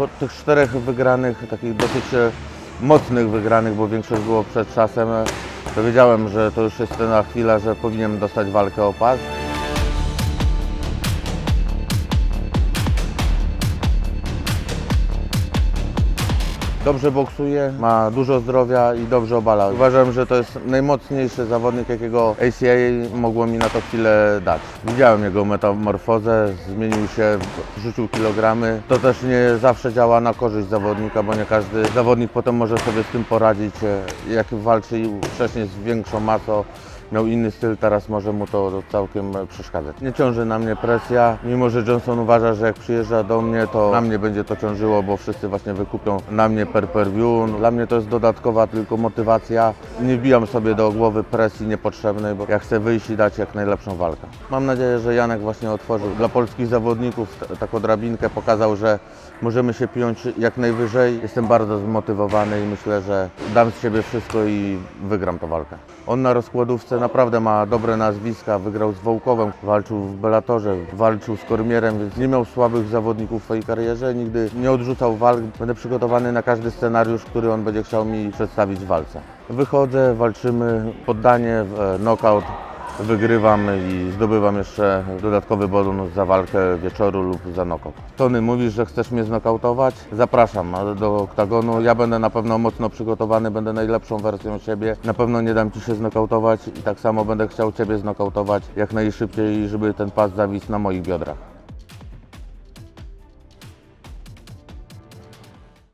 Po tych czterech wygranych, takich dosyć e, mocnych wygranych, bo większość było przed czasem, e, to wiedziałem, że to już jest ta chwila, że powinienem dostać walkę o pas. Dobrze boksuje, ma dużo zdrowia i dobrze obala. Uważam, że to jest najmocniejszy zawodnik, jakiego ACA mogło mi na to chwilę dać. Widziałem jego metamorfozę, zmienił się, rzucił kilogramy. To też nie zawsze działa na korzyść zawodnika, bo nie każdy zawodnik potem może sobie z tym poradzić. Jak walczył wcześniej z większą masą, miał inny styl, teraz może mu to całkiem przeszkadzać. Nie ciąży na mnie presja, mimo że Johnson uważa, że jak przyjeżdża do mnie, to na mnie będzie to ciążyło, bo wszyscy właśnie wykupią na mnie per per view. Dla mnie to jest dodatkowa tylko motywacja. Nie wbijam sobie do głowy presji niepotrzebnej, bo ja chcę wyjść i dać jak najlepszą walkę. Mam nadzieję, że Janek właśnie otworzył dla polskich zawodników taką drabinkę, pokazał, że możemy się piąć jak najwyżej. Jestem bardzo zmotywowany i myślę, że dam z siebie wszystko i wygram tę walkę. On na rozkładówce naprawdę ma dobre nazwiska, wygrał z Wołkowem, walczył w Bellatorze, walczył z Kormierem, więc nie miał słabych zawodników w swojej karierze, nigdy nie odrzucał walk. Będę przygotowany na każdy scenariusz, który on będzie chciał mi przedstawić w walce. Wychodzę, walczymy, poddanie, e, knockout, wygrywam i zdobywam jeszcze dodatkowy bonus za walkę wieczoru lub za knockout. Tony, mówisz, że chcesz mnie znokautować? Zapraszam do oktagonu. Ja będę na pewno mocno przygotowany, będę najlepszą wersją siebie. Na pewno nie dam Ci się znokautować i tak samo będę chciał Ciebie znokautować jak najszybciej, żeby ten pas zawisł na moich biodrach.